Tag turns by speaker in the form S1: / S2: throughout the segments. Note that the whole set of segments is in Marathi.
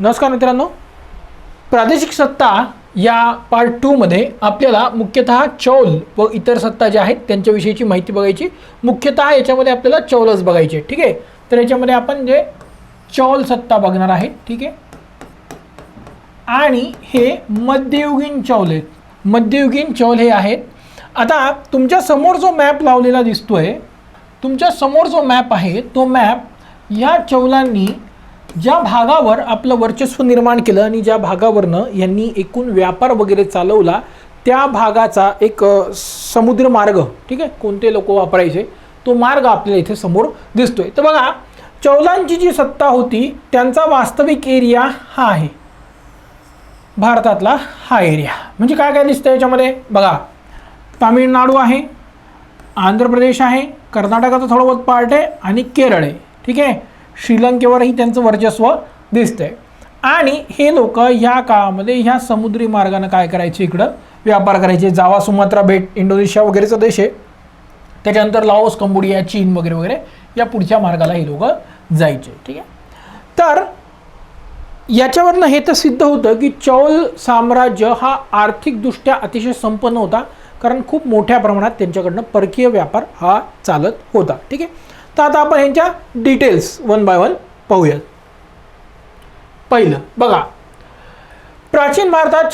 S1: नमस्कार मित्रांनो. प्रादेशिक सत्ता या पार्ट टूमध्ये आपल्याला मुख्यतः चौल व इतर सत्ता ज्या आहेत त्यांच्याविषयीची माहिती बघायची. मुख्यतः याच्यामध्ये आपल्याला चौलच बघायचे ठीक आहे? तर याच्यामध्ये आपण जे चौल सत्ता बघणार आहे ठीक आहे? आणि हे मध्ययुगीन चौल आहेत. मध्ययुगीन चौल हे आहेत. आता तुमच्यासमोर जो मॅप लावलेला दिसतोय तुमच्यासमोर जो मॅप आहे तो मॅप या चौलांनी ज्या भागावर आपलं वर्चस्व निर्माण केलं आणि ज्या भागावरनं यांनी एकूण व्यापार वगैरे चालवला त्या भागाचा एक समुद्र मार्ग ठीक आहे कोणते लोक वापरायचे तो मार्ग आपल्याला इथे समोर दिसतोय. तर बघा चौलांची जी सत्ता होती त्यांचा वास्तविक एरिया हा आहे. भारतातला हा एरिया. म्हणजे काय काय दिसतं याच्यामध्ये? बघा तामिळनाडू आहे आंध्र प्रदेश आहे कर्नाटकाचा थोडं बहुत पार्ट आहे आणि केरळ आहे. ठीक आहे? श्रीलंकेवरही त्यांचं वर्चस्व दिसतंय. आणि हे लोक ह्या काळामध्ये ह्या समुद्री मार्गानं काय करायचे इकडं? व्यापार करायचे. जावा सुमात्रा बेट इंडोनेशिया वगैरेचा देश आहे. त्याच्यानंतर लाओस कंबोडिया चीन वगैरे वगैरे या पुढच्या मार्गाला हे लोक जायचे. ठीक आहे? तर याच्यावरनं हे तर सिद्ध होतं की चौल साम्राज्य हा आर्थिकदृष्ट्या अतिशय संपन्न होता. कारण खूप मोठ्या प्रमाणात त्यांच्याकडनं परकीय व्यापार हा चालत होता. ठीक आहे? तर आता आपण ह्यांच्या डिटेल्स वन बाय वन पाहूयात. पहिलं बघा. प्राचीन भारतात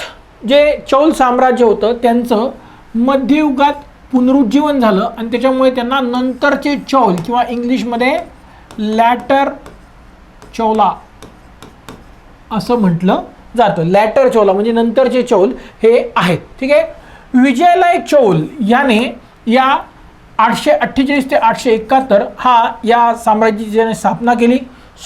S1: जे चौल साम्राज्य होतं त्यांचं मध्ययुगात पुनरुज्जीवन झालं आणि त्याच्यामुळे त्यांना नंतरचे चौल किंवा इंग्लिशमध्ये लॅटर चौला असं म्हटलं जातं. लॅटर चौला म्हणजे नंतरचे चौल हे आहेत. ठीक आहे? विजयलाय चौल याने या आठशे अठ्ठेचाळीस ते आठशे एकाहत्तर हा या साम्राज्याची स्थापना केली.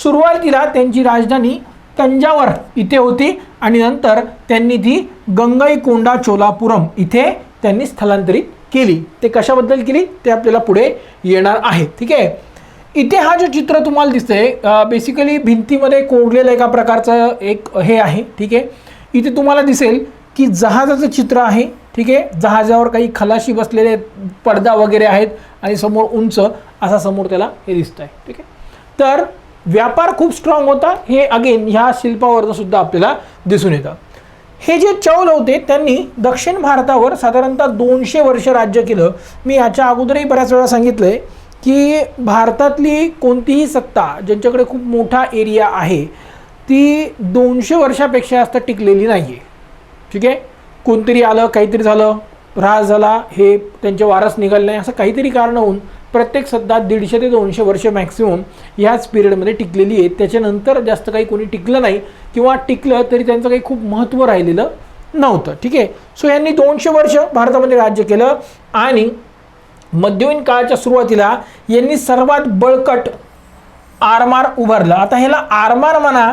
S1: सुरुवातीला त्यांची राजधानी तंजावर इथे होती आणि नंतर त्यांनी ती गंगईकोंडा चोलापुरम इथे त्यांनी स्थलांतरित केली. ते कशाबद्दल केली? ते आपल्याला पुढे येणार आहे. ठीक आहे? इथे हा जो चित्र तुम्हाला दिसतंय बेसिकली भिंतीमध्ये कोरलेलं एका प्रकारचं एक हे आहे. ठीक आहे? इथे तुम्हाला दिसेल की जहाजाचं चित्र आहे. ठीक आहे? जहाजावर काही खलाशी बसलेले पडदा वगैरे आहेत आणि समोर उंच असा समोर त्याला हे दिसत आहे ठीक आहे? तर व्यापार खूप स्ट्रॉंग होता. हे अगेन ह्या शिल्पावरनं सुद्धा आपल्याला दिसून येतं. हे जे चौल होते त्यांनी दक्षिण भारतावर साधारणतः दोनशे वर्ष राज्य केलं. मी याच्या अगोदरही बऱ्याच वेळा सांगितलं आहे की भारतातली कोणतीही सत्ता ज्यांच्याकडे खूप मोठा एरिया आहे ती दोनशे वर्षापेक्षा जास्त टिकलेली नाही आहे ठीक आहे? कोणतरी आलं काहीतरी झालं ऱ्हास झाला हे त्यांचे वारस निघाले नाही असं काहीतरी कारण होऊन प्रत्येक सत्ता दीडशे ते दोनशे वर्ष मॅक्सिमम ह्याच पिरियडमध्ये टिकलेली आहे त्याच्यानंतर जास्त काही कोणी टिकलं नाही किंवा टिकलं तरी त्यांचं काही खूप महत्त्व राहिलेलं नव्हतं. ठीक आहे? सो यांनी दोनशे वर्ष भारतामध्ये राज्य केलं आणि मध्ययुगीन काळाच्या सुरुवातीला यांनी सर्वात बळकट आरमार उभारलं. आता ह्याला आरमार म्हणा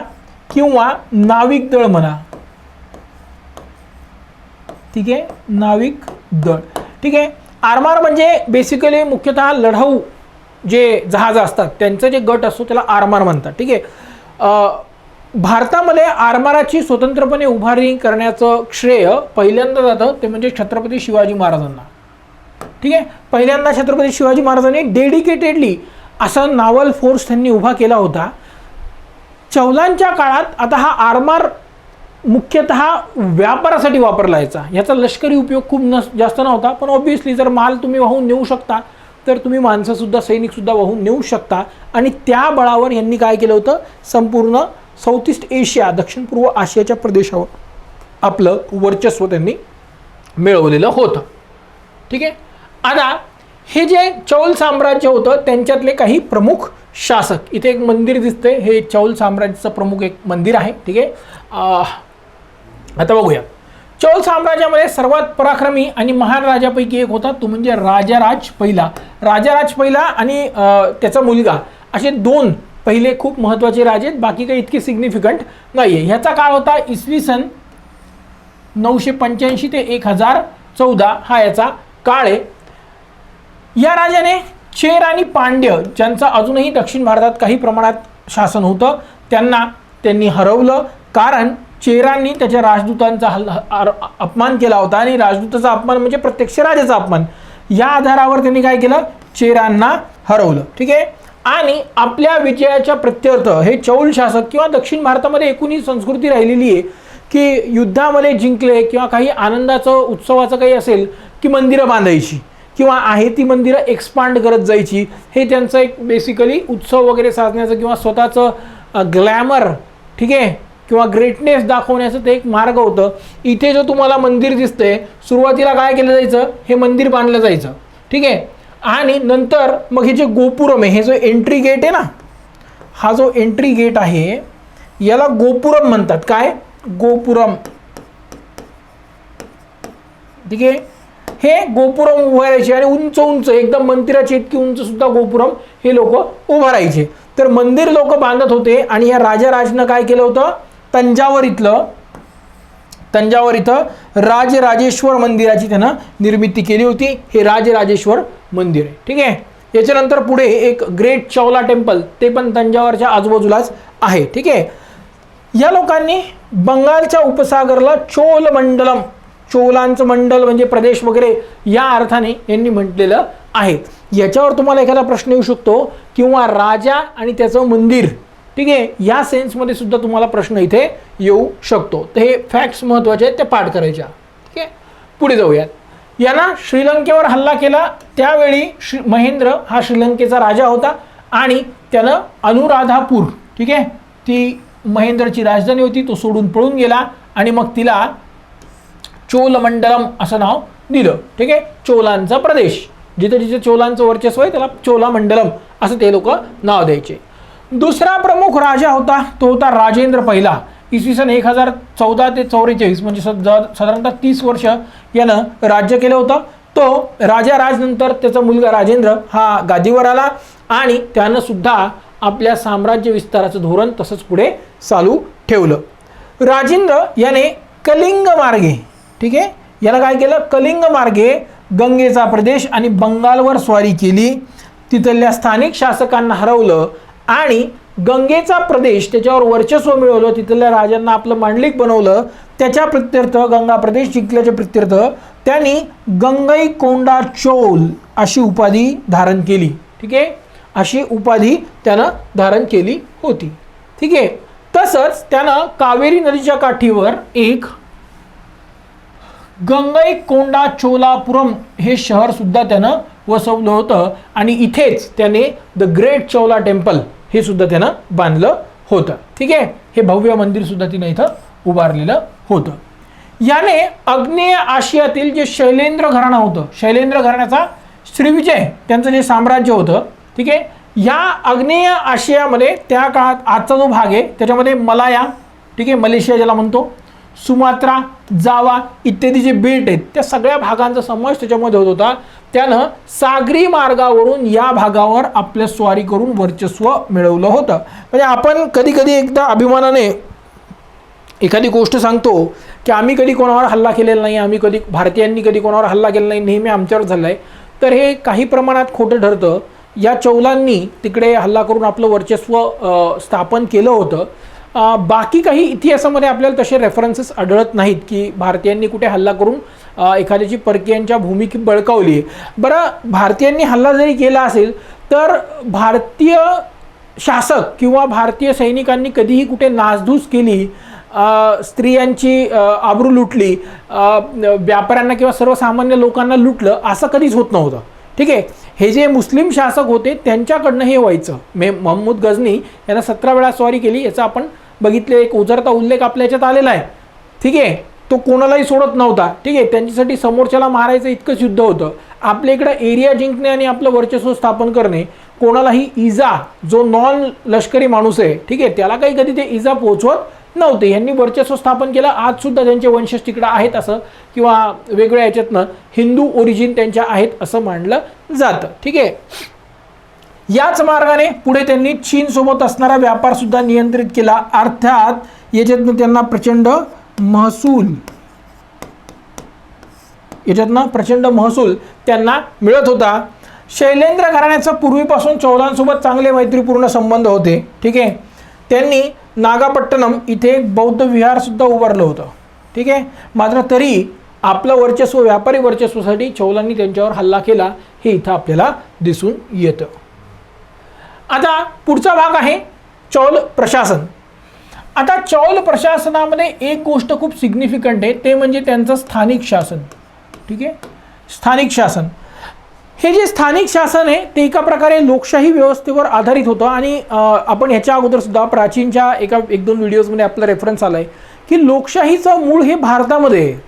S1: किंवा नाविक दळ म्हणा ठीक आहे नाविक दळ ठीक आहे आरमार म्हणजे बेसिकली मुख्यतः लढाऊ जे जहाज असतात त्यांचं जे गट असतो त्याला आरमार म्हणतात. ठीक आहे भारतामध्ये आरमाराची स्वतंत्रपणे उभारणी करण्याचं श्रेय पहिल्यांदा जातं ते म्हणजे छत्रपती शिवाजी महाराजांना. ठीक आहे पहिल्यांदा छत्रपती शिवाजी महाराजांनी डेडिकेटेडली असा नावल फोर्स त्यांनी उभा केला होता. चौलांच्या काळात आता हा आरमार मुख्यतः व्यापारासाठी वापरला यायचा याचा लष्करी उपयोग खूप न जास्त नव्हता पण ऑब्व्हियसली जर माल तुम्ही वाहून नेऊ शकता तर तुम्ही माणसंसुद्धा सैनिकसुद्धा वाहून नेऊ शकता. आणि त्या बळावर यांनी काय केलं होतं? संपूर्ण साऊथ ईस्ट एशिया दक्षिण पूर्व आशियाच्या प्रदेशावर आपलं वर्चस्व त्यांनी मिळवलेलं होतं. ठीक आहे? आता हे जे चौल साम्राज्य होतं त्यांच्यातले काही प्रमुख शासक इथे एक मंदिर दिसते हे चौल साम्राज्याचं प्रमुख एक मंदिर आहे. ठीक आहे? आता बघूया. चोल साम्राज्यामध्ये सर्वात पराक्रमी आणि महान राजापैकी एक होता. तो म्हणजे राजाराज पहिला. राजाराज पहिला आणि त्याचा मुलगा. असे दोन पहिले खूप महत्त्वाचे राजे आहेत. बाकी काही इतके सिग्निफिकंट नाही आहे ह्याचा काळ होता इसवी सन नऊशे पंच्याऐंशी ते एक हजार चौदा. हा याचा काळ आहे. या राजाने चेर आणि पांड्य ज्यांचं अजूनही दक्षिण भारतात काही प्रमाणात शासन होतं त्यांना त्यांनी हरवलं. कारण चेरांनी त्याच्या राजदूतांचा हल्ल अपमान केला होता आणि राजदूताचा अपमान म्हणजे प्रत्यक्ष राजाचा अपमान. या आधारावर त्यांनी काय केलं? चेरांना हरवलं. ठीक आहे? आणि आपल्या विजयाच्या प्रत्यर्थ हे चौल शासक किंवा दक्षिण भारतामध्ये एकूण ही संस्कृती राहिलेली आहे की युद्धामध्ये जिंकले किंवा काही आनंदाचं उत्सवाचं काही असेल की मंदिरं बांधायची किंवा आहे ती मंदिरं एक्सपांड करत जायची हे त्यांचं एक बेसिकली उत्सव वगैरे साधण्याचं किंवा स्वतःचं ग्लॅमर ठीक आहे? किंवा ग्रेटनेस दाखवण्याचं ते एक मार्ग होतं. इथे जो तुम्हाला मंदिर दिसतंय सुरुवातीला काय केलं जायचं? हे मंदिर बांधलं जायचं. ठीक आहे? आणि नंतर मग हे जे गोपुरम आहे हे जो एंट्री गेट आहे ना हा जो एंट्री गेट आहे याला गोपुरम म्हणतात. काय? गोपुरम. ठीक आहे? हे गोपुरम उभं राहायचे आणि उंच उंच एकदम मंदिराचे इतकी उंच सुद्धा गोपुरम हे लोक उभं राहायचे. तर मंदिर लोक बांधत होते आणि या राजाराजनं काय केलं होतं? तंजावर इथलं तंजावर इथं राजराजेश्वर मंदिराची त्यानं निर्मिती केली होती. हे राजराजेश्वर मंदिर आहे. ठीक आहे? याच्यानंतर पुढे एक ग्रेट चौला टेम्पल ते पण तंजावरच्या आजूबाजूलाच आहे. ठीक आहे? या लोकांनी बंगालच्या उपसागरला चोल मंडलम चोलांचं मंडल म्हणजे प्रदेश वगैरे या अर्थाने यांनी म्हटलेलं आहे. याच्यावर तुम्हाला एखादा प्रश्न येऊ शकतो किंवा राजा आणि त्याचं मंदिर. ठीक आहे? या सेन्समध्ये सुद्धा तुम्हाला प्रश्न इथे येऊ शकतो. तर हे फॅक्ट्स महत्त्वाचे आहेत ते पाठ करायच्या. ठीक आहे? पुढे जाऊयात. यांना श्रीलंकेवर हल्ला केला. त्यावेळी श्री महेंद्र हा श्रीलंकेचा राजा होता आणि त्यानं अनुराधापूर ठीक आहे? ती महेंद्रची राजधानी होती तो सोडून पळून गेला आणि मग तिला चोलमंडलम असं नाव दिलं. ठीक आहे? चोलांचा प्रदेश. जिथे जिथे चोलांचं वर्चस्व आहे त्याला चोलामंडलम असं ते लोक नाव द्यायचे. दुसरा प्रमुख राजा होता तो होता राजेंद्र पहिला. इसवी सन एक हजार चौदा ते चौवेचाळीस म्हणजे साधारणतः तीस वर्ष यानं राज्य केलं होतं. तो राजा राजनंतर त्याचा मुलगा राजेंद्र हा गादीवर आला आणि त्यानं सुद्धा आपल्या साम्राज्य विस्ताराचं धोरण तसंच पुढे चालू ठेवलं. राजेंद्र याने कलिंग मार्गे ठीक आहे? याला काय केलं? कलिंग मार्गे गंगेचा प्रदेश आणि बंगालवर स्वारी केली. तिथल्या स्थानिक शासकांना हरवलं आणि गंगेचा प्रदेश त्याच्यावर वर्चस्व मिळवलं तिथल्या राजांना आपलं मांडलिक बनवलं त्याच्या प्रत्यर्थ गंगा प्रदेश जिंकल्याच्या प्रत्यर्थ त्यांनी गंगई कोंडा चोल अशी उपाधी धारण केली. ठीक आहे? अशी उपाधी त्यानं धारण केली होती. ठीक आहे? तसंच त्यानं कावेरी नदीच्या काठीवर एक गंगई कोंडा चोलापुरम हे शहर सुद्धा त्यानं वसवलं होतं. आणि इथेच त्याने द ग्रेट चोला टेम्पल हे सुद्धा त्यानं बांधलं होतं. ठीक आहे? हे भव्य मंदिर सुद्धा तिनं इथं उभारलेलं होतं. याने आग्नेय आशियातील जे शैलेंद्र घराणं होतं शैलेंद्र घराण्याचा श्रीविजय त्यांचं जे साम्राज्य होतं ठीक आहे? या आग्नेय आशियामध्ये त्या काळात आजचा जो भाग आहे त्याच्यामध्ये मलाया ठीक आहे? मलेशिया ज्याला म्हणतो सुमात्रा जावा इत्यादी जे बेट आहेत त्या सगळ्या भागांचा समावेश त्याच्यामध्ये होत होता. त्यानं सागरी मार्गावरून या भागावर आपल्या स्वारी करून वर्चस्व मिळवलं होतं. म्हणजे आपण कधी कधी एकदा अभिमानाने एखादी गोष्ट सांगतो की आम्ही कधी कोणावर हल्ला केलेला नाही आम्ही कधी भारतीयांनी कधी कोणावर हल्ला केला नाही नेहमी आमच्यावर झाला आहे तर हे काही प्रमाणात खोटं ठरतं. या चौलांनी तिकडे हल्ला करून आपलं वर्चस्व स्थापन केलं होतं. बाकी काही इतिहासामध्ये आपल्याला तसे रेफरन्सेस आढळत नाहीत की भारतीयांनी कुठे हल्ला करून एखाद्याची परकीयांच्या भूमिकी बळकावली आहे. बरं भारतीयांनी हल्ला जरी केला असेल तर भारतीय शासक किंवा भारतीय सैनिकांनी कधीही कुठे नासधूस केली स्त्रियांची आबरू लुटली व्यापाऱ्यांना किंवा सर्वसामान्य लोकांना लुटलं असं कधीच होत नव्हतं. ठीक आहे? हे जे मुस्लिम शासक होते त्यांच्याकडनं हे व्हायचं. मे महम्मूद गझनी यांना सतरा वेळा स्वारी केली याचा आपण बघितले एक उजरता उल्लेख आपल्या याच्यात आलेला आहे. ठीक आहे? तो कोणालाही सोडत नव्हता. ठीक आहे? त्यांच्यासाठी समोरच्याला मारायचं इतकंच युद्ध होतं. आपल्या इकडं एरिया जिंकणे आणि आपलं वर्चस्व स्थापन करणे कोणालाही इजा जो नॉन लष्करी माणूस आहे ठीक आहे? त्याला काही कधी ते इजा पोहोचवत नव्हते. यांनी वर्चस्व स्थापन केलं. आजसुद्धा त्यांचे वंशज तिकडं आहेत असं किंवा वेगळ्या याच्यातनं हिंदू ओरिजिन त्यांच्या आहेत असं मानलं जातं. ठीक आहे? याच मार्गाने पुढे त्यांनी चीनसोबत असणारा व्यापारसुद्धा नियंत्रित केला. अर्थात याच्यातनं त्यांना प्रचंड महसूल. याच्यातनं प्रचंड महसूल त्यांना मिळत होता. शैलेंद्र घराण्याचा पूर्वीपासून चौलांसोबत चांगले मैत्रीपूर्ण संबंध होते. ठीक आहे? त्यांनी नागापट्टणम इथे एक बौद्ध विहारसुद्धा उभारलं होतं. ठीक आहे? मात्र तरी आपलं वर्चस्व व्यापारी वर्चस्वासाठी चौलांनी त्यांच्यावर हल्ला केला हे इथं आपल्याला दिसून येतं. आता पुढचा भाग आहे चौल प्रशासन. आता चौल प्रशासनामध्ये एक गोष्ट खूप सिग्निफिकंट आहे ते म्हणजे त्यांचं स्थानिक शासन. ठीक आहे? स्थानिक शासन. हे जे स्थानिक शासन आहे ते एका प्रकारे लोकशाही व्यवस्थेवर आधारित होतं आणि आपण ह्याच्या अगोदर सुद्धा प्राचीनच्या एका एक दोन व्हिडिओजमध्ये आपला रेफरन्स आला आहे की लोकशाहीचं मूळ हे भारतामध्ये आहे.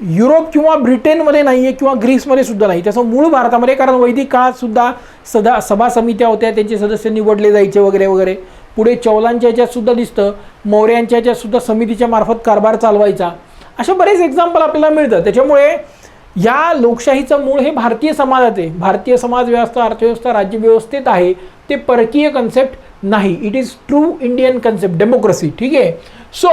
S1: युरोप किंवा ब्रिटनमध्ये नाही आहे किंवा ग्रीसमध्ये सुद्धा नाही. त्याचं मूळ भारतामध्ये कारण वैदिक काळात सुद्धा सदा सभा समित्या होत्या त्यांचे सदस्य निवडले जायचे वगैरे वगैरे. पुढे चौलांच्या ह्याच्यात सुद्धा दिसतं मौर्यांच्या ह्याच्यात सुद्धा समितीच्या मार्फत कारभार चालवायचा. असे बरेच एक्झाम्पल आपल्याला मिळतं त्याच्यामुळे या लोकशाहीचं मूळ हे भारतीय समाजात आहे. भारतीय समाज व्यवस्था अर्थव्यवस्था राज्यव्यवस्थेत आहे. ते परकीय कन्सेप्ट नाही. It is true Indian concept democracy ठीक आहे? सो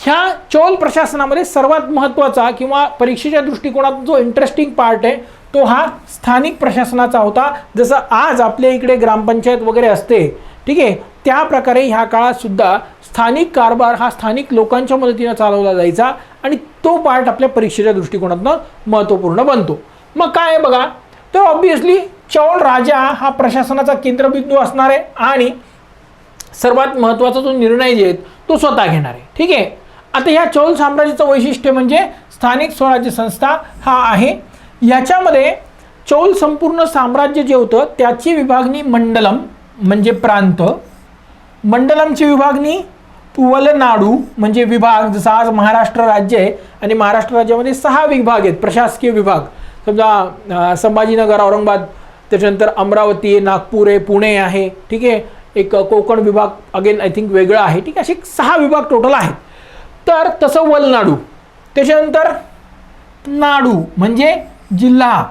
S1: ह्या चोल प्रशासनामध्ये सर्वात महत्त्वाचा किंवा परीक्षेच्या दृष्टिकोनात जो इंटरेस्टिंग पार्ट आहे तो हा स्थानिक प्रशासनाचा होता. जसं आज आपल्या इकडे ग्रामपंचायत वगैरे असते ठीक आहे त्या प्रकारे ह्या काळात सुद्धा स्थानिक कारभार हा स्थानिक लोकांच्या मदतीनं चालवला जायचा आणि तो पार्ट आपल्या परीक्षेच्या दृष्टिकोनातून महत्त्वपूर्ण बनतो. मग काय आहे बघा तर ऑब्विसली चौल राजा हा प्रशासनाचा केंद्रबिंदू असणार आहे आणि सर्वात महत्त्वाचा जो निर्णय जे आहेत तो स्वतः घेणार आहे. ठीक आहे आता ह्या चौल साम्राज्याचं वैशिष्ट्य म्हणजे स्थानिक स्वराज्य संस्था हा आहे. याच्यामध्ये चौल संपूर्ण साम्राज्य जे होतं त्याची विभागणी मंडलम म्हणजे प्रांत. मंडलमची विभागणी वलनाडू म्हणजे विभाग जसं आज महाराष्ट्र राज्य आहे आणि महाराष्ट्र राज्यामध्ये सहा विभाग आहेत प्रशासकीय विभाग. समजा संभाजीनगर औरंगाबाद त्याच्यानंतर अमरावती आहे नागपूर आहे पुणे आहे ठीक आहे. एक कोकण विभाग अगेन आय थिंक वेगळा आहे ठीक आहे. असे सहा विभाग टोटल आहेत. तर तसं वलनाडू. त्याच्यानंतर नाडू म्हणजे जिल्हा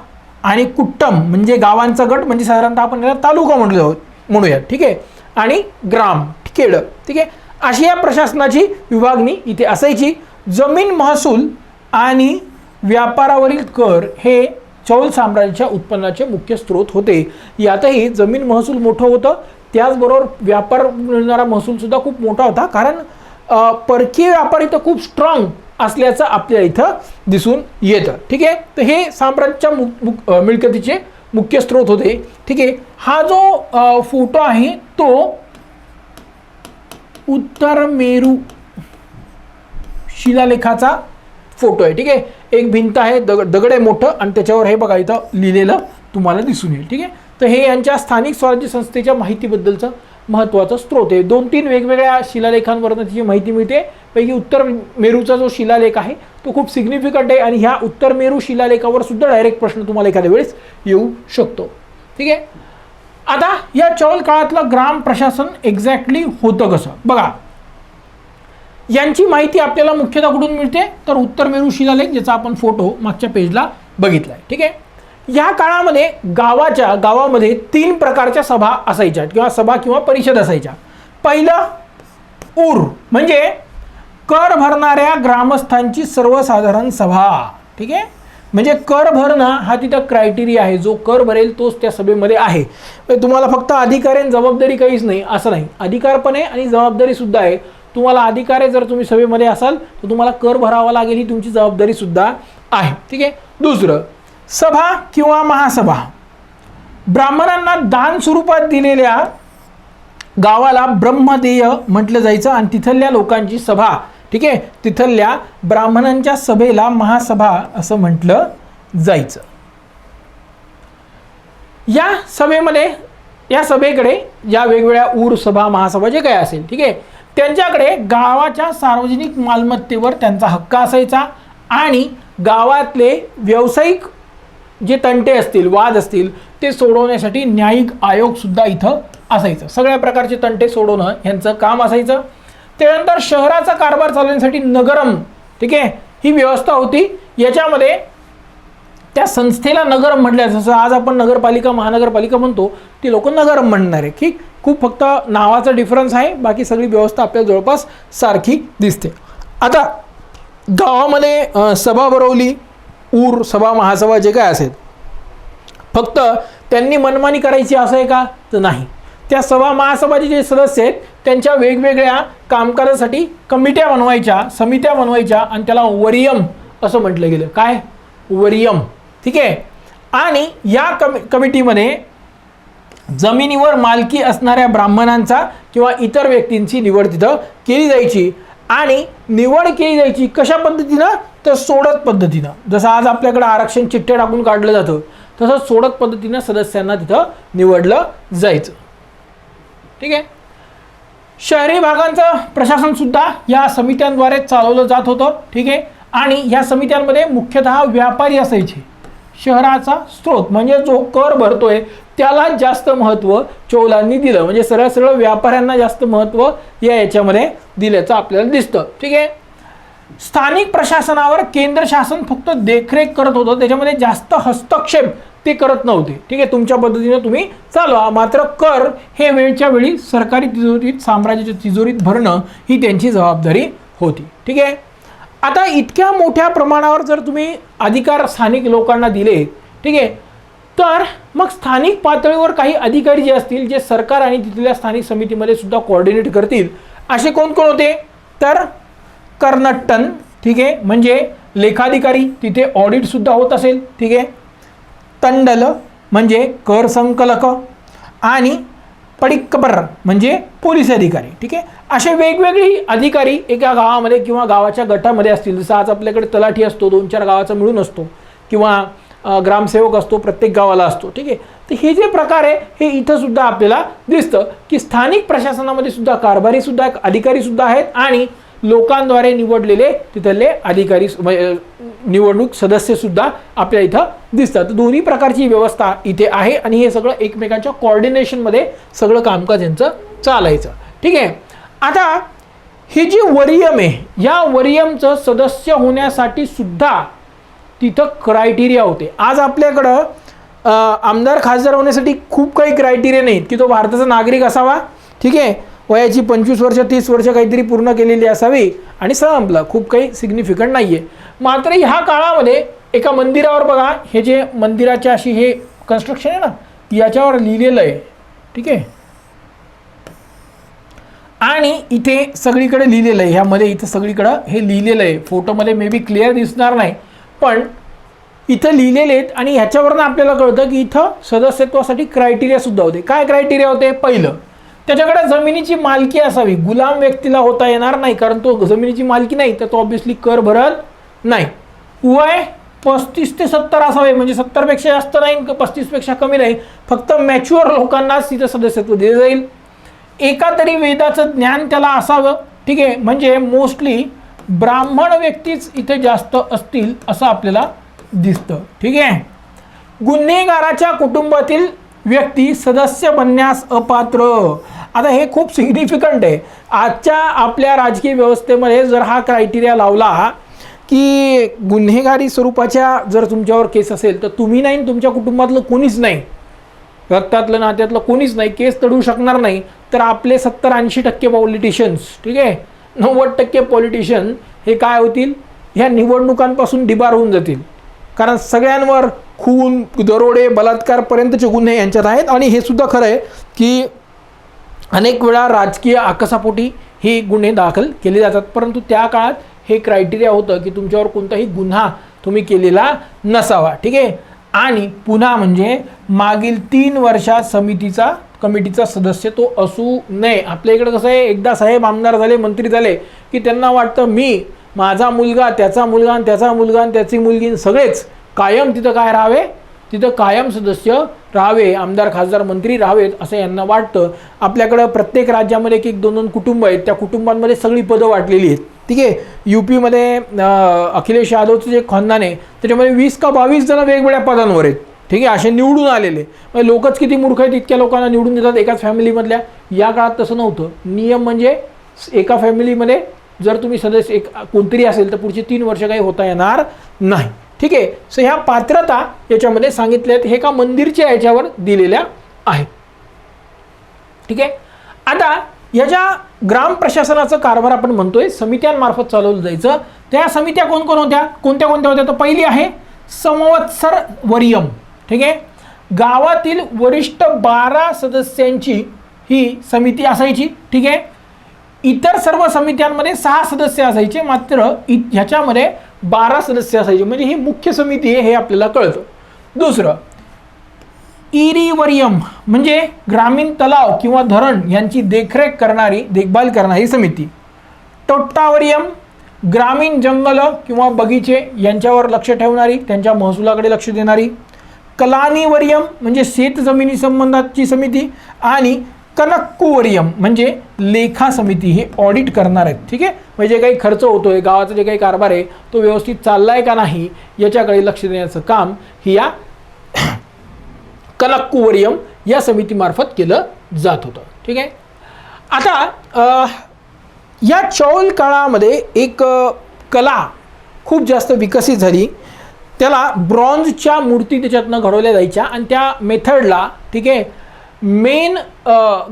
S1: आणि कुट्टम म्हणजे गावांचा गट म्हणजे साधारणतः आपण याला तालुका म्हणलो म्हणूया ठीक आहे? आणि ग्राम खेड ठीक आहे? अशी या प्रशासनाची विभागणी इथे असायची. जमीन महसूल आणि व्यापारावरील कर हे चौल साम्राज्याच्या उत्पन्नाचे मुख्य स्रोत होते. यातही जमीन महसूल मोठं होतं. त्याचबरोबर व्यापार मिळणारा महसूलसुद्धा खूप मोठा होता. कारण परकीय व्यापार इथं खूप स्ट्रॉंग असल्याचं आपल्या इथं दिसून येतं. ठीक आहे? तर हे साम्राज्याच्या मुक मुक मिळकतीचे मुख्य स्रोत होते. ठीक आहे? हा जो फोटो आहे तो उत्तर मेरू शिलालेखाचा फोटो आहे. ठीक आहे? एक भिंत आहे दग दगड आहे मोठं आणि त्याच्यावर हे बघा इथं लिहिलेलं तुम्हाला दिसून येईल. ठीक आहे? तर हे यांच्या स्थानिक स्वराज्य संस्थेच्या माहितीबद्दलचं महत्त्वाचा स्रोत आहे. दोन तीन वेगवेगळ्या शिलालेखांवरनं त्याची माहिती मिळते. पैकी उत्तर मेरूचा जो शिलालेख आहे तो खूप सिग्निफिकंट आहे आणि ह्या उत्तर मेरू शिलालेखावर सुद्धा डायरेक्ट प्रश्न तुम्हाला एखाद्या वेळेस येऊ शकतो. ठीक आहे? आता या चौल काळातलं ग्राम प्रशासन एक्झॅक्टली होतं कसं? बघा. यांची माहिती आपल्याला मुख्यतः कुठून मिळते? तर उत्तर मेरू शिलालेख ज्याचा आपण फोटो मागच्या पेजला बघितला आहे ठीक आहे? या काळामध्ये गावाच्या गावामध्ये तीन प्रकारच्या सभा असायच्या किंवा सभा किंवा परिषद असायच्या. पहिलं ऊर म्हणजे कर भरणाऱ्या ग्रामस्थांची सर्वसाधारण सभा. ठीक आहे? म्हणजे कर भरणं हा तिथं क्रायटेरिया आहे. जो कर भरेल तोच त्या सभेमध्ये आहे. म्हणजे तुम्हाला फक्त अधिकार आणि जबाबदारी काहीच नाही असं नाही. अधिकार पण आहे आणि जबाबदारीसुद्धा आहे. तुम्हाला अधिकार आहे जर तुम्ही सभेमध्ये असाल तर तुम्हाला कर भरावा लागेल ही तुमची जबाबदारीसुद्धा आहे. ठीक आहे? दुसरं सभा किंवा महासभा. ब्राह्मणांना दान स्वरूपात दिलेल्या गावाला ब्रह्मदेय म्हटलं जायचं आणि तिथल्या लोकांची सभा. ठीक आहे? तिथल्या ब्राह्मणांच्या सभेला महासभा असं म्हटलं जायचं. या सभेमध्ये या सभेकडे या वेगवेगळ्या ऊर सभा महासभा जे काही असेल ठीक आहे? त्यांच्याकडे गावाच्या सार्वजनिक मालमत्तेवर त्यांचा हक्क असायचा आणि गावातले व्यावसायिक जे तंटे असतील वाद असतील ते सोडवण्यासाठी न्यायिक आयोगसुद्धा इथं असायचं. सगळ्या प्रकारचे तंटे सोडवणं ह्यांचं काम असायचं. त्यानंतर शहराचा कारभार चालवण्यासाठी नगरम ठीक आहे ही व्यवस्था होती. याच्यामध्ये त्या संस्थेला नगरम म्हटल्या जसं आज आपण नगरपालिका महानगरपालिका म्हणतो ती लोक नगरम म्हणणार आहे की खूप फक्त नावाचा डिफरन्स आहे बाकी सगळी व्यवस्था आपल्याला जवळपास सारखी दिसते. आता गावामध्ये सभा भरवली. ऊर सभा महासभा जे काय असेल. फक्त त्यांनी मनमानी करायची असं आहे का? तर नाही. त्या सभा महासभाचे जे सदस्य आहेत त्यांच्या वेगवेगळ्या कामकाजासाठी कमिट्या बनवायच्या समित्या बनवायच्या आणि त्याला वरियम असं म्हटलं गेलं. काय? वरियम. ठीक आहे? आणि या कमि कमिटीमध्ये जमिनीवर मालकी असणाऱ्या ब्राह्मणांचा किंवा इतर व्यक्तींची निवड तिथं केली जायची. आणि निवड केली जायची कशा पद्धतीनं? तर सोडत पद्धतीनं जसं आज आपल्याकडे आरक्षण चिठ्ठ्या टाकून काढलं जातं तसं सोडत पद्धतीनं सदस्यांना तिथं निवडलं जायचं. ठीक आहे? शहरी भागांचं प्रशासन सुद्धा या समित्यांद्वारे चालवलं जात होतं ठीक आहे? आणि या समित्यांमध्ये मुख्यतः व्यापारी असायचे. शहराचा स्रोत म्हणजे जो कर भरतोय त्याला जास्त महत्त्व चोलांनी दिलं. म्हणजे सरळ सरळ व्यापाऱ्यांना जास्त महत्त्व या याच्यामध्ये दिल्याचं आपल्याला दिसतं. ठीक आहे? स्थानिक प्रशासनावर केंद्र शासन फक्त देखरेख करत होतं. त्याच्यामध्ये जास्त हस्तक्षेप ते करत नव्हते. ठीक आहे तुमच्या पद्धतीनं तुम्ही चालवा. मात्र कर हे वेळच्या वेळी सरकारी तिजोरीत साम्राज्याच्या तिजोरीत भरणं ही त्यांची जबाबदारी होती. ठीक आहे? आता इतक्या मोठ्या प्रमाणावर जर तुम्ही अधिकार स्थानिक लोकांना दिले ठीक आहे तर मग स्थानिक पातळीवर काही अधिकारी जे असतील जे सरकार आणि तिथल्या स्थानिक समितीमध्ये सुद्धा कोऑर्डिनेट करतील असे कोण कोण होते? तर कर्नटन ठीक आहे? म्हणजे लेखाधिकारी तिथे ऑडिटसुद्धा होत असेल ठीक आहे? तंडल म्हणजे कर संकलक आणि पडिक्कपर म्हणजे पोलीस अधिकारी ठीक आहे? असे वेगवेगळी अधिकारी एका गावामध्ये किंवा गावाच्या गटामध्ये असतील. जसं आज आपल्याकडे तलाठी असतो दोन चार गावाचा मिळून असतो किंवा ग्रामसेवक असतो प्रत्येक गावाला असतो ठीक आहे? तर हे जे प्रकार आहे हे इथंसुद्धा आपल्याला दिसतं की स्थानिक प्रशासनामध्ये सुद्धा कारभारीसुद्धा एक अधिकारीसुद्धा आहेत आणि लोकांद्वारे निवडलेले तिथले अधिकारी म्हणजे, निवडणूक सदस्यसुद्धा आपल्या इथं दिसतात. दोन्ही प्रकारची व्यवस्था इथे आहे आणि हे सगळं एकमेकांच्या कॉर्डिनेशनमध्ये सगळं कामकाज यांचं चालायचं. ठीक आहे? आता हे जी वरियम आहे या वरियमचं सदस्य होण्यासाठी सुद्धा तिथं क्रायटेरिया होते. आज आपल्याकडं आमदार खासदार होण्यासाठी खूप काही क्रायटेरिया नाहीत की तो भारताचा नागरिक असावा. ठीक आहे? वयाची पंचवीस वर्ष तीस वर्ष काहीतरी पूर्ण केलेली असावी आणि संपलं. खूप काही सिग्निफिकंट नाही आहे मात्र ह्या काळामध्ये एका मंदिरावर बघा हे जे मंदिराच्या अशी हे कन्स्ट्रक्शन आहे ना याच्यावर लिहिलेलं आहे. ठीक आहे? आणि इथे सगळीकडे लिहिलेलं आहे. ह्यामध्ये इथं सगळीकडं हे लिहिलेलं आहे. फोटोमध्ये मे बी क्लिअर दिसणार नाही. पण इथं लिहिलेले आहेत आणि ह्याच्यावरनं आपल्याला कळतं की इथं सदस्यत्वासाठी क्रायटेरिया सुद्धा होते. काय क्रायटेरिया होते? पहिलं त्याच्याकडे जमिनीची मालकी असावी. गुलाम व्यक्तीला होता येणार नाही कारण तो जमिनीची मालकी नाही तर तो ऑब्व्हियसली कर भरत नाही. वय पस्तीस ते सत्तर असावे म्हणजे सत्तरपेक्षा जास्त नाही पस्तीसपेक्षा कमी नाही. फक्त मॅच्युअर लोकांनाच तिथं सदस्यत्व दिलं जाईल. एका तरी वेदाचं ज्ञान त्याला असावं. ठीक आहे म्हणजे मोस्टली ब्राह्मण व्यक्तीच इथे जास्त असतील असं आपल्याला दिसतं. ठीक आहे? गुन्हेगाराच्या कुटुंबातील व्यक्ती सदस्य बनण्यास अपात्र. आता हे खूप सिग्निफिकंट आहे. आजच्या आपल्या राजकीय व्यवस्थेमध्ये जर हा क्रायटेरिया लावला की गुन्हेगारी स्वरूपाच्या जर तुमच्यावर केस असेल तर तुम्ही नाही तुमच्या कुटुंबातलं कोणीच नाही रक्तातलं नात्यातलं कोणीच नाही केस तडू शकणार नाही तर आपले सत्तर ऐंशी टक्के पॉलिटिशियन्स ठीक आहे? नव्वद टक्के पॉलिटिशियन हे काय होतील? ह्या निवडणुकांपासून डिबार होऊन जातील. कारण सगळ्यांवर खून दरोडे बलात्कारपर्यंतचे गुन्हे यांच्यात आहेत आणि हे सुद्धा खरं आहे की अनेक वेळा राजकीय आकसापोटी हे गुन्हे दाखल केले जातात. परंतु त्या काळात हे क्रायटेरिया होतं की तुमच्यावर कोणताही गुन्हा तुम्ही केलेला नसावा. ठीक आहे? आणि पुन्हा म्हणजे मागील तीन वर्षात समितीचा कमिटीचा सदस्य तो असू नये. आपल्या इकडे कसं आहे एकदा साहेब आमदार झाले मंत्री झाले की त्यांना वाटतं मी माझा मुलगा त्याचा मुलगा आणि त्याचा मुलगा आणि त्याची मुलगी सगळेच कायम तिथं काय राहावे? तिथं कायम सदस्य राहावे आमदार खासदार मंत्री राहावेत असं यांना वाटतं. आपल्याकडं प्रत्येक राज्यामध्ये एक एक दोन दोन कुटुंब आहेत. त्या कुटुंबांमध्ये सगळी पदं वाटलेली आहेत. ठीक आहे? यू पीमध्ये अखिलेश यादवचं जे खानदान आहे त्याच्यामध्ये वीस का बावीस जण वेगवेगळ्या पदांवर आहेत. ठीक आहे? असे निवडून आलेले. म्हणजे लोकच किती मूर्ख आहेत इतक्या लोकांना निवडून देतात एकाच फॅमिलीमधल्या या काळात तसं नव्हतं. नियम म्हणजे एका फॅमिलीमध्ये जर तुम्ही सदस्य एक कोणतरी असेल तर पुढचे तीन वर्ष काही होता येणार नाही. ठीक आहे? सो ह्या पात्रता याच्यामध्ये सांगितल्या आहेत. हे का मंदिरच्या याच्यावर दिलेल्या आहेत. ठीक आहे? आता याच्या ग्राम प्रशासनाचं कारभार आपण म्हणतोय समित्यांमार्फत चालवलं जायचं. त्या समित्या कोण कोण होत्या? कोणत्या कोणत्या होत्या? तर पहिली आहे संवत्सर वरियम. ठीक आहे? गावातील वरिष्ठ बारा सदस्यांची ही समिती असायची. ठीक आहे? इतर सर्व समित्यांमध्ये सहा सदस्य असायचे मात्र इ ह्याच्यामध्ये बारा सदस्य असायचे. म्हणजे ही मुख्य समिती आहे हे आपल्याला कळतं. दुसरं इरिवरियम म्हणजे ग्रामीण तलाव किंवा धरण यांची देखरेख करणारी देखभाल करणारी समिती. टोट्टावरियम ग्रामीण जंगल किंवा बगीचे यांच्यावर लक्ष ठेवणारी त्यांच्या महसुलाकडे लक्ष देणारी. कलानिवरियम म्हणजे शेत जमिनी संबंधाची समिती. आणि कनक्कोवरियम म्हणजे लेखा समिती हे ऑडिट करणार आहेत. ठीक आहे? म्हणजे जे काही खर्च होतोय गावाचा जे काही कारभार आहे तो व्यवस्थित चाललाय का नाही याच्याकडे लक्ष देण्याचं काम ही या कनक्कुवरियम या समितीमार्फत केलं जात होतं. ठीक आहे? आता या चौल काळामध्ये एक कला खूप जास्त विकसित झाली. त्याला ब्रॉन्झच्या मूर्ती त्याच्यातनं घडवल्या जायच्या आणि त्या मेथडला ठीक आहे मेन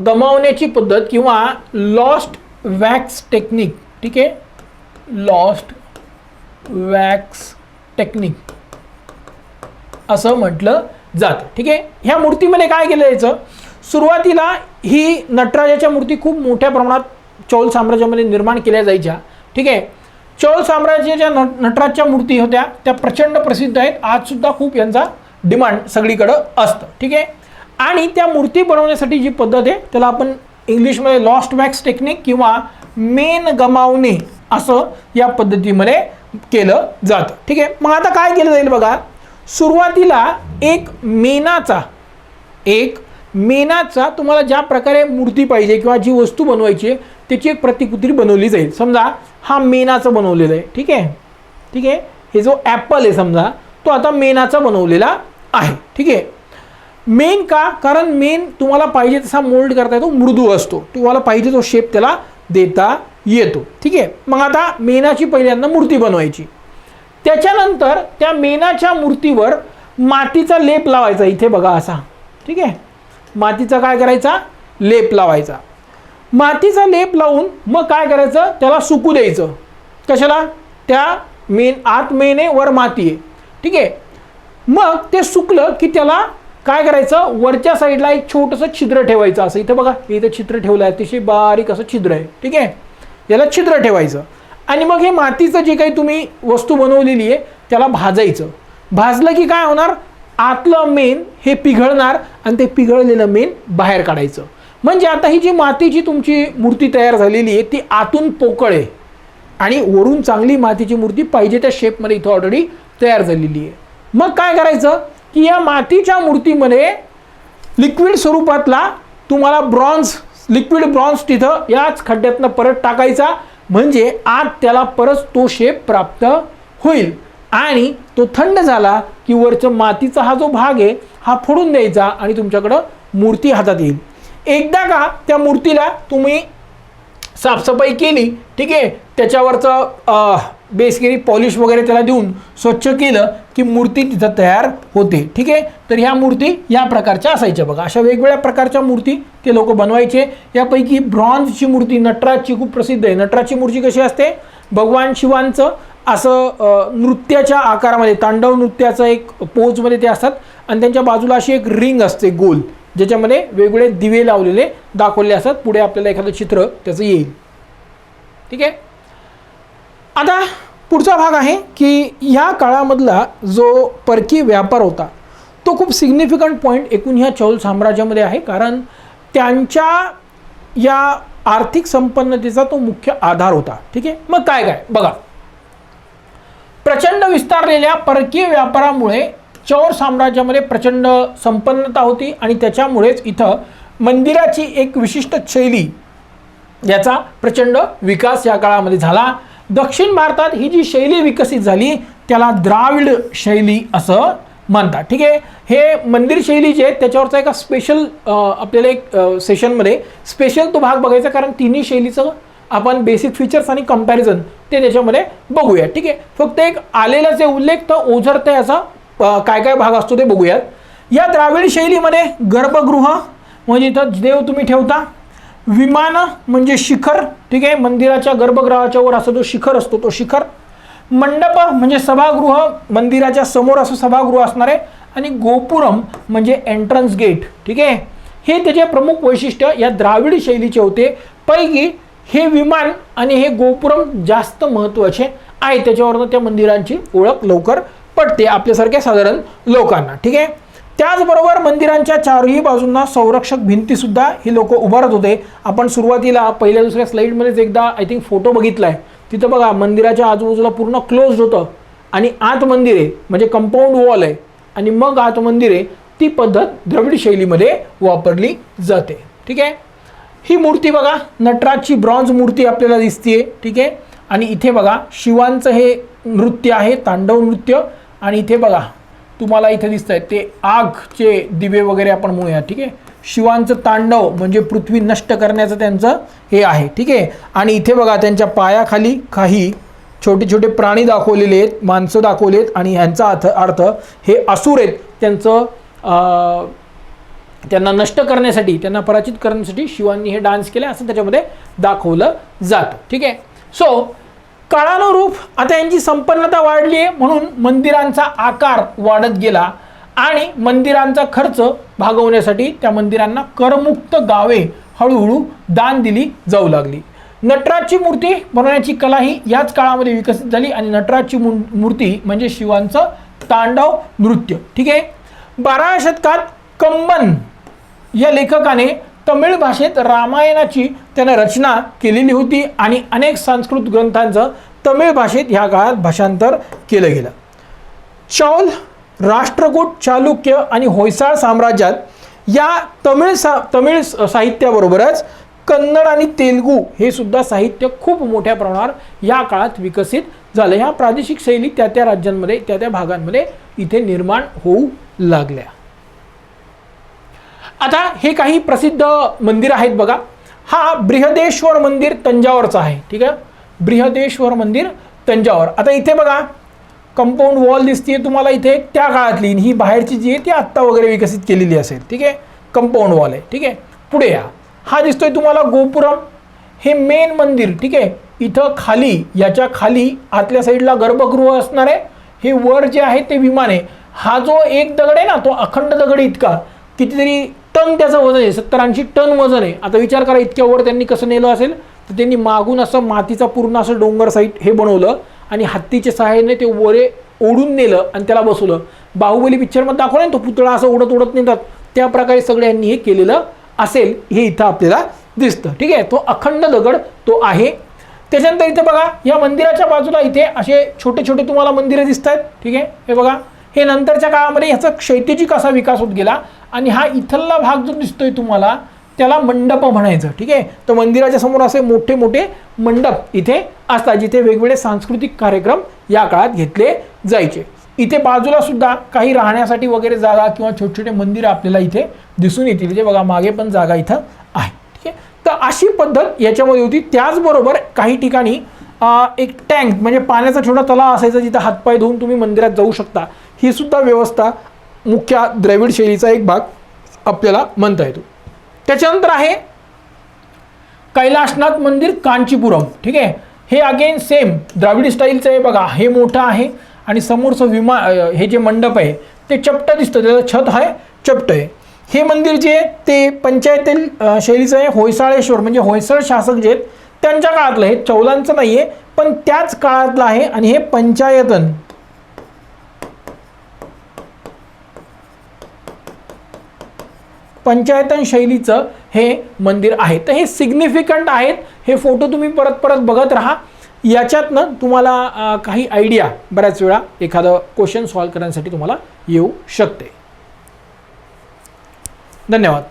S1: गमावण्याची पद्धत किंवा लॉस्ट वॅक्स टेक्निक ठीक आहे? लॉस्ट वॅक्स टेक्निक असं म्हटलं जातं ठीक आहे? ह्या मूर्तीमध्ये काय केलं जायचं? सुरुवातीला ही नटराजाच्या मूर्ती खूप मोठ्या प्रमाणात चौल साम्राज्यामध्ये निर्माण केल्या जायच्या ठीक आहे? चौल साम्राज्याच्या नट नटराजच्या मूर्ती होत्या त्या प्रचंड प्रसिद्ध आहेत आजसुद्धा खूप यांचा डिमांड सगळीकडं असतं ठीक आहे? आणि त्या मूर्ती बनवण्यासाठी जी पद्धत आहे त्याला आपण इंग्लिशमध्ये लॉस्ट वॅक्स टेक्निक किंवा मेन गमावणे असं या पद्धतीमध्ये केलं जातं. ठीक आहे? मग आता काय केलं जाईल बघा? सुरुवातीला एक मेनाचा एक मेनाचा तुम्हाला ज्या प्रकारे मूर्ती पाहिजे किंवा जी वस्तू बनवायची आहे त्याची एक प्रतिकृती बनवली जाईल. समजा हा मेनाचं बनवलेलं आहे. ठीक आहे? ठीक आहे? हे जो ॲपल आहे समजा तो आता मेनाचा बनवलेला आहे. ठीक आहे? मेन का? कारण मेन तुम्हाला पाहिजे तसा मोल्ड करता येतो मृदू असतो. तुम्हाला पाहिजे तो शेप त्याला देता येतो. ठीक आहे? मग आता मेनाची पहिल्यांदा मूर्ती बनवायची. त्याच्यानंतर त्या मेनाच्या मूर्तीवर मातीचा लेप लावायचा इथे बघा असा. ठीक आहे? मातीचा काय करायचा? लेप लावायचा. मातीचा लेप लावून मग काय करायचं? त्याला सुकू द्यायचं. कशाला? त्या मेन आत मेने वर माती आहे ठीक आहे? मग ते सुकलं की त्याला काय करायचं? वरच्या साईडला एक छोटंसं छिद्र ठेवायचं. असं इथं बघा इथं छिद्र ठेवलं आहे अतिशय बारीक असं छिद्र आहे. ठीक आहे? याला छिद्र ठेवायचं. आणि मग हे मातीचं जे काही तुम्ही वस्तू बनवलेली आहे त्याला भाजायचं. भाजलं की काय होणार? आतलं मेन हे पिघळणार आणि ते पिघळलेलं मेन बाहेर काढायचं. म्हणजे आता ही जी मातीची तुमची मूर्ती तयार झालेली आहे ती आतून पोकळ आहे. आणि वरून चांगली मातीची मूर्ती पाहिजे त्या शेपमध्ये इथं ऑलरेडी तयार झालेली आहे. मग काय करायचं? की या मातीच्या मूर्तीमध्ये लिक्विड स्वरूपातला तुम्हाला ब्रॉन्झ लिक्विड ब्रॉन्झ तिथं याच खड्ड्यातनं परत टाकायचा. म्हणजे आत त्याला परत तो शेप प्राप्त होईल. आणि तो थंड झाला की वरचं मातीचा हा जो भाग आहे हा फोडून द्यायचा आणि तुमच्याकडं मूर्ती हातात येईल. एकदा का त्या मूर्तीला तुम्ही साफसफाई केली ठीक आहे त्याच्यावरचं बेसगिरी पॉलिश वगैरे त्याला देऊन स्वच्छ केलं की मूर्ती तिथं तयार होते. ठीक आहे? तर ह्या मूर्ती या प्रकारच्या असायच्या बघा. अशा वेगवेगळ्या प्रकारच्या मूर्ती ते लोक बनवायचे. यापैकी ब्रॉन्झची मूर्ती नटराजची खूप प्रसिद्ध आहे. नटराजची मूर्ती कशी असते? भगवान शिवांचं असं नृत्याच्या आकारामध्ये तांडव नृत्याचं एक पोजमध्ये ते असतात. आणि त्यांच्या बाजूला अशी एक रिंग असते गोल ज्याच्यामध्ये वेगवेगळे दिवे लावलेले दाखवले असतात. पुढे आपल्याला एखादं चित्र त्याचं येईल. ठीक आहे? आता पुढचा भाग आहे की ह्या काळामधला जो परकीय व्यापार होता तो खूप सिग्निफिकंट पॉईंट एकूण ह्या चौल साम्राज्यामध्ये आहे. कारण त्यांच्या या आर्थिक संपन्नतेचा तो मुख्य आधार होता. ठीक आहे? मग काय काय? बघा. प्रचंड विस्तारलेल्या परकीय व्यापारामुळे चौर साम्राज्यामध्ये प्रचंड संपन्नता होती आणि त्याच्यामुळेच इथं मंदिराची एक विशिष्ट शैली याचा प्रचंड विकास या काळामध्ये झाला. दक्षिण भारतात ही जी शैली विकसित झाली त्याला द्राविड शैली असं म्हणतात. ठीक आहे? हे मंदिर शैली जे आहे त्याच्यावरचा एका स्पेशल आपल्याला एक सेशनमध्ये स्पेशल तो भाग बघायचा कारण तिन्ही शैलीचं आपण बेसिक फीचर्स आणि कंपॅरिझन ते त्याच्यामध्ये बघूया ठीक आहे? फक्त एक आलेला जे उल्लेख तर ओझरते याचा काय काय भाग असतो ते बघूयात. या द्राविड शैलीमध्ये गर्भगृह म्हणजे इथं देव तुम्ही ठेवता. विमान म्हणजे शिखर ठीक आहे? मंदिराच्या गर्भगृहाच्या वर असा जो शिखर असतो तो शिखर. मंडप म्हणजे सभागृह मंदिराच्या समोर असं सभागृह असणार आहे. आणि गोपुरम म्हणजे एंट्रन्स गेट ठीक आहे? हे त्याचे प्रमुख वैशिष्ट्य या द्राविड शैलीचे होते. पैकी हे विमान आणि हे गोपुरम जास्त महत्त्वाचे आहे. त्याच्यावरनं त्या मंदिरांची ओळख लवकर पडते आपल्यासारख्या साधारण लोकांना ठीक आहे? त्याचबरोबर मंदिरांच्या चारही बाजूंना संरक्षक भिंतीसुद्धा ही लोक उभारत होते. आपण सुरुवातीला पहिल्या दुसऱ्या स्लाईडमध्येच एकदा आय थिंक फोटो बघितला आहे तिथं बघा मंदिराच्या आजूबाजूला पूर्ण क्लोज होतं आणि आत मंदिर आहे म्हणजे कंपाऊंड वॉल आहे. आणि मग आत मंदिर आहे ती पद्धत द्रविड शैलीमध्ये वापरली जाते. ठीक आहे? ही मूर्ती बघा नटराजची ब्रॉन्झ मूर्ती आपल्याला दिसतीये. ठीक आहे? आणि इथे बघा शिवांचं हे नृत्य आहे तांडव नृत्य. आणि इथे बघा तुम्हाला इथे दिसत आहे ते आगचे दिवे वगैरे आपण म्हणूया ठीक आहे? शिवांचं तांडव म्हणजे पृथ्वी नष्ट करण्याचं त्यांचं हे आहे ठीक आहे? आणि इथे बघा त्यांच्या पायाखाली काही छोटे छोटे प्राणी दाखवलेले आहेत माणसं दाखवले आहेत आणि ह्यांचा अर्थ अर्थ हे असूर आहेत. त्यांचं त्यांना नष्ट करण्यासाठी त्यांना पराजित करण्यासाठी शिवांनी हे डान्स केले असं त्याच्यामध्ये दाखवलं जातं ठीक आहे? सो काळानुरूप आता यांची संपन्नता वाढली आहे म्हणून मंदिरांचा आकार वाढत गेला आणि मंदिरांचा खर्च भागवण्यासाठी त्या मंदिरांना करमुक्त गावे हळूहळू दान दिली जाऊ लागली. नटराजची मूर्ती बनवण्याची कला ही याच काळामध्ये विकसित झाली आणि नटराजची मू- मूर्ती म्हणजे शिवांचं तांडव नृत्य. ठीक आहे? बाराव्या शतकात कंबन या लेखकाने तमिळ भाषेत रामायणाची त्याने रचना केलेली होती आणि अनेक संस्कृत ग्रंथांचं तमिळ भाषेत ह्या काळात भाषांतर केलं गेलं. चौल राष्ट्रकूट चालुक्य आणि होयसाळ साम्राज्यात या तमिळ सा तमिळ स- साहित्याबरोबरच कन्नड आणि तेलगू हे सुद्धा साहित्य खूप मोठ्या प्रमाणावर या काळात विकसित झालं. ह्या प्रादेशिक शैली त्या त्या राज्यांमध्ये त्या त्या भागांमध्ये इथे निर्माण होऊ लागल्या. आता हे काही प्रसिद्ध मंदिर आहेत बघा. हा बृहदेश्वर मंदिर तंजावरचा आहे ठीक आहे? बृहदेश्वर मंदिर तंजावर. आता इथे बघा कंपाऊंड वॉल दिसते तुम्हाला इथे त्या काळातली. ही बाहेरची जी आहे ती आत्ता वगैरे विकसित केलेली असेल ठीक आहे? कंपाऊंड वॉल आहे ठीक आहे? पुढे या. हा दिसतोय तुम्हाला गोपुरम. हे मेन मंदिर ठीक आहे? इथं खाली याच्या खाली आतल्या साईडला गर्भगृह असणार आहे. हे वर जे आहे ते विमान आहे. हा जो एक दगड आहे ना तो अखंड दगड इतका. कितीतरी टन त्याचं वजन आहे. सत्तर ऐंशी टन वजन आहे. आता विचार करा इतक्या वर त्यांनी कसं नेलं असेल तर त्यांनी मागून असं मातीचा पूर्ण असं डोंगर साईट हे बनवलं आणि हत्तीच्या सहाय्याने ते वरे ओढून नेलं आणि त्याला बसवलं. बाहुबली पिक्चरमध्ये दाखवला ना तो पुतळा असं उडत उडत नेतात. त्या प्रकारे सगळ्यांनी हे केलेलं असेल हे इथं आपल्याला दिसतं. ठीक आहे? तो अखंड दगड तो आहे. त्याच्यानंतर इथे बघा या मंदिराच्या बाजूला इथे असे छोटे छोटे तुम्हाला मंदिरं दिसत आहेत ठीक आहे? हे बघा. हे नंतरच्या काळामध्ये ह्याचा क्षैतिजिक असा विकास होत गेला? आणि हा इथला भाग जो दिसतोय तुम्हाला त्याला मंडप म्हणायचं ठीक आहे? तर मंदिराच्या समोर असे मोठे मोठे मंडप इथे असतात जिथे वेगवेगळे सांस्कृतिक कार्यक्रम या काळात घेतले जायचे. इथे बाजूला सुद्धा काही राहण्यासाठी वगैरे जागा किंवा छोटे छोटे मंदिरं आपल्याला इथे दिसून येतील. म्हणजे बघा मागे पण जागा इथं आहे ठीक आहे? तर अशी पद्धत याच्यामध्ये होती. त्याचबरोबर काही ठिकाणी एक टँक म्हणजे पाण्याचा छोटा तलाव असायचा जिथं हातपाय धुवून तुम्ही मंदिरात जाऊ शकता. ही सुद्धा व्यवस्था मुख्य द्रविड शैलीचा एक भाग आपल्याला म्हणता येतो. त्याच्यानंतर आहे कैलाशनाथ मंदिर कांचीपुरम. ठीक आहे? हे अगेन सेम द्राविड स्टाईलचं आहे बघा. हे मोठं आहे आणि समोरचं विमा हे जे मंडप आहे ते चपटं दिसतं. त्याचं छत आहे चपटं आहे. हे मंदिर जे आहे ते पंचायतील शैलीचं आहे. होयसाळेश्वर म्हणजे होयसळ शासक जे आहेत त्यांच्या काळातलं आहे. चौलांचं नाही आहे पण त्याच काळातलं आहे आणि हे पंचायतन. पंचायतन शैलीचं हे मंदिर आहे. तर हे सिग्निफिकंट आहेत. हे फोटो तुम्ही परत परत बघत राहा. याच्यातनं तुम्हाला काही आयडिया बऱ्याच वेळा एखादं क्वेश्चन सॉल्व करण्यासाठी तुम्हाला येऊ शकते. धन्यवाद.